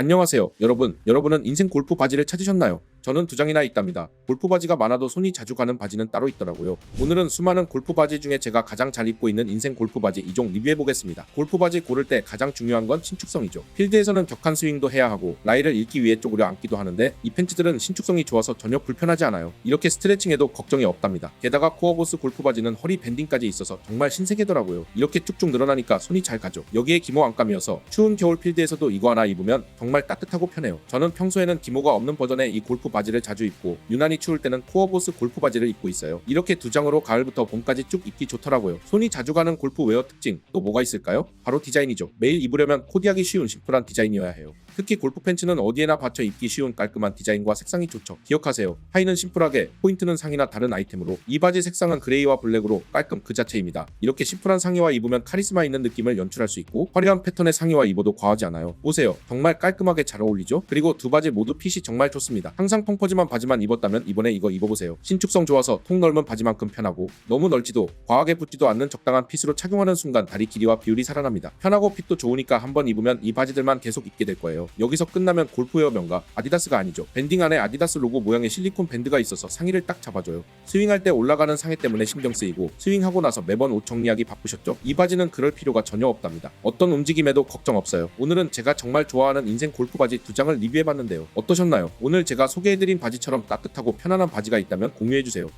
안녕하세요, 여러분. 여러분은 인생 골프 바지를 찾으셨나요? 저는 두 장이나 있답니다. 골프 바지가 많아도 손이 자주 가는 바지는 따로 있더라고요. 오늘은 수많은 골프 바지 중에 제가 가장 잘 입고 있는 인생 골프 바지 2종 리뷰해 보겠습니다. 골프 바지 고를 때 가장 중요한 건 신축성이죠. 필드에서는 격한 스윙도 해야 하고 라이를 잃기 위해 쪼그려 앉기도 하는데 이 팬츠들은 신축성이 좋아서 전혀 불편하지 않아요. 이렇게 스트레칭해도 걱정이 없답니다. 게다가 코어보스 골프 바지는 허리 밴딩까지 있어서 정말 신세계더라고요. 이렇게 쭉쭉 늘어나니까 손이 잘 가죠. 여기에 기모 안감이어서 추운 겨울 필드에서도 이거 하나 입으면 정말 따뜻하고 편해요. 저는 평소에는 기모가 없는 버전의 이 골프 바지를 자주 입고 유난히 추울 때는 코어보스 골프 바지를 입고 있어요. 이렇게 두 장으로 가을부터 봄까지 쭉 입기 좋더라고요. 손이 자주 가는 골프 웨어 특징 또 뭐가 있을까요? 바로 디자인이죠. 매일 입으려면 코디하기 쉬운 심플한 디자인이어야 해요. 특히 골프 팬츠는 어디에나 받쳐 입기 쉬운 깔끔한 디자인과 색상이 좋죠. 기억하세요. 하의는 심플하게, 포인트는 상의나 다른 아이템으로 이 바지 색상은 그레이와 블랙으로 깔끔 그 자체입니다. 이렇게 심플한 상의와 입으면 카리스마 있는 느낌을 연출할 수 있고 화려한 패턴의 상의와 입어도 과하지 않아요. 보세요. 정말 깔끔하게 잘 어울리죠? 그리고 두 바지 모두 핏이 정말 좋습니다. 항상 펑퍼짐한 바지만 입었다면 이번에 이거 입어보세요. 신축성 좋아서 통 넓은 바지만큼 편하고 너무 넓지도 과하게 붙지도 않는 적당한 핏으로 착용하는 순간 다리 길이와 비율이 살아납니다. 편하고 핏도 좋으니까 한번 입으면 이 바지들만 계속 입게 될 거예요. 여기서 끝나면 골프웨어 명가 아디다스가 아니죠. 밴딩 안에 아디다스 로고 모양의 실리콘 밴드가 있어서 상의를 딱 잡아줘요. 스윙할 때 올라가는 상해 때문에 신경 쓰이고 스윙하고 나서 매번 옷 정리하기 바쁘셨죠? 이 바지는 그럴 필요가 전혀 없답니다. 어떤 움직임에도 걱정 없어요. 오늘은 제가 정말 좋아하는 인생 골프 바지 두 장을 리뷰해봤는데요. 어떠셨나요? 오늘 제가 소개해드린 바지처럼 따뜻하고 편안한 바지가 있다면 공유해주세요.